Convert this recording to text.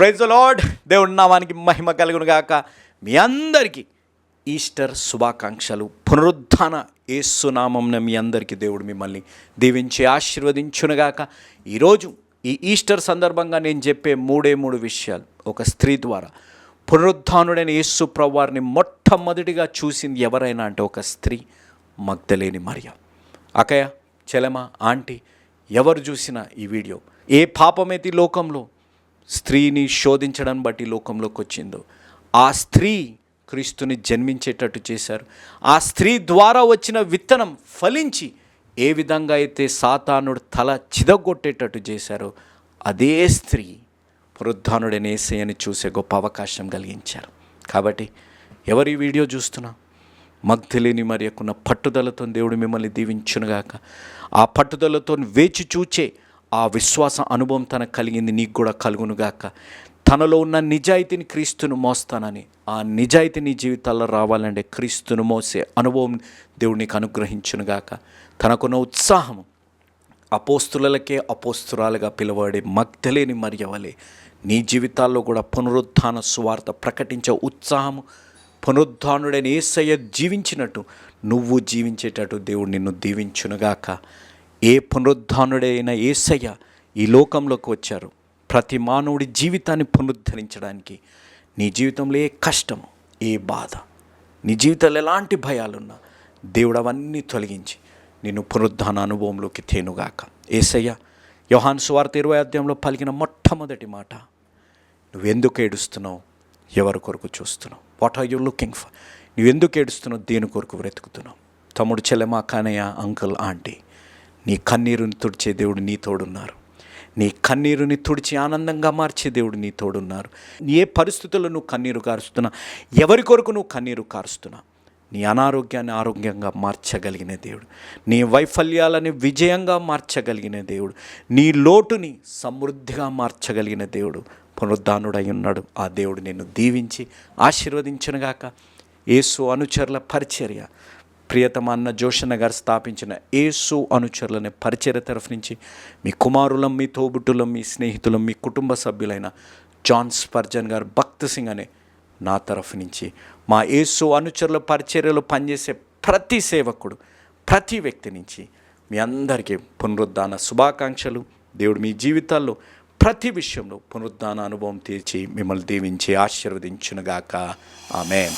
Praise lord దేవుడి నామానికి మహిమ కలుగును గాక. మీ అందరికీ ఈస్టర్ శుభాకాంక్షలు. పునరుద్ధాన ఏసునామంన మీ అందరికీ దేవుడు మిమ్మల్ని దీవించి ఆశీర్వదించునుగాక ఈరోజు ఈ ఈస్టర్ సందర్భంగా నేను చెప్పే మూడే మూడు విషయాలు. ఒక స్త్రీ ద్వారా పునరుద్ధానుడైన యేసు ప్రభువారిని మొట్టమొదటిగా చూసింది ఎవరైనా అంటే ఒక స్త్రీ మగ్ధలేని మరియ. అకయ చెలమ ఆంటీ ఎవరు చూసినా ఈ వీడియో? ఏ పాపమైతే లోకంలో స్త్రీని శోధించడం బట్టి లోకంలోకి వచ్చిందో ఆ స్త్రీ క్రీస్తుని జన్మించేటట్టు చేశారు. ఆ స్త్రీ ద్వారా వచ్చిన విత్తనం ఫలించి ఏ విధంగా అయితే సాతానుడు తల చిదగొట్టేటట్టు చేశారో అదే స్త్రీ పునరుద్ధానుడైన ఏసయ్యని చూసే గొప్ప అవకాశం కలిగించారు. కాబట్టి ఎవరి వీడియో చూస్తున్నా? మగ్ధలేని మరియకున్న పట్టుదలతో దేవుడు మిమ్మల్ని దీవించునుగాక. ఆ పట్టుదలతో వేచి చూచే ఆ విశ్వాస అనుభవం తనకు కలిగింది నీకు కూడా కలుగునుగాక తనలో ఉన్న నిజాయితీని క్రీస్తును మోస్తానని ఆ నిజాయితీ నీ జీవితాల్లో రావాలంటే క్రీస్తును మోసే అనుభవం దేవుడు నీకు అనుగ్రహించునుగాక తనకున్న ఉత్సాహము అపోస్తులకే అపోస్తురాలుగా పిలువడే మగ్ధలేని మర్యవలే నీ జీవితాల్లో కూడా పునరుద్ధాన సువార్త ప్రకటించే ఉత్సాహము పునరుద్ధానుడైన ఏసయ్య జీవించినట్టు నువ్వు జీవించేటట్టు దేవుడు నిన్ను దీవించునుగాక ఏ పునరుద్ధానుడైన ఏసయ్య ఈ లోకంలోకి వచ్చారు. ప్రతి మానవుడి జీవితాన్ని పునరుద్ధరించడానికి నీ జీవితంలో ఏ కష్టము ఏ బాధ నీ జీవితంలో ఎలాంటి భయాలున్నా దేవుడు అవన్నీ తొలగించి నిన్ను పునరుద్ధాన అనుభవంలోకి తేనుగాక. ఏసయ్య యోహాన్ సువార్త ఇరవై అధ్యాయంలో పలికిన మొట్టమొదటి మాట నువ్వెందుకు ఏడుస్తున్నావు? ఎవరి కొరకు చూస్తున్నావు? What are you looking for నువ్వెందుకు ఏడుస్తున్నావు? దేని కొరకు వెతుకుతున్నావు? తమ్ముడు చెల్లెమా కానయ్య అంకుల్ ఆంటీ నీ కన్నీరుని తుడిచే దేవుడు నీ తోడున్నారు. నీ కన్నీరుని తుడిచి ఆనందంగా మార్చే దేవుడు నీ తోడున్నారు. ఏ పరిస్థితుల్లో నువ్వు కన్నీరు కారుస్తున్నా ఎవరి కొరకు నువ్వు కన్నీరు కారుస్తున్నా నీ అనారోగ్యాన్ని ఆరోగ్యంగా మార్చగలిగిన దేవుడు. నీ వైఫల్యాలని విజయంగా మార్చగలిగిన దేవుడు. నీ లోటుని సమృద్ధిగా మార్చగలిగిన దేవుడు. పునరుద్ధానుడై ఉన్నాడు. ఆ దేవుడు నిన్ను దీవించి ఆశీర్వదించనుగాక. యేసు అనుచరుల పరిచర్య. ప్రియతమ అన్న జోషన్న గారు స్థాపించిన ఏసు అనుచరులనే పరిచయ తరఫు నుంచి మీ కుమారులం మీ తోబుట్టులం మీ స్నేహితులం మీ కుటుంబ సభ్యులైన జాన్ స్పర్జన్ గారు భక్త్ సింగ్ అనే నా తరఫు నుంచి మా ఏసు అనుచరుల పరిచర్యలో పనిచేసే ప్రతి సేవకుడు ప్రతి వ్యక్తి నుంచి మీ అందరికీ పునరుద్ధాన శుభాకాంక్షలు. దేవుడు మీ జీవితాల్లో ప్రతి విషయంలో పునరుద్ధాన అనుభవం తీర్చి మిమ్మల్ని దీవించి ఆశీర్వదించునుగాక. ఆమె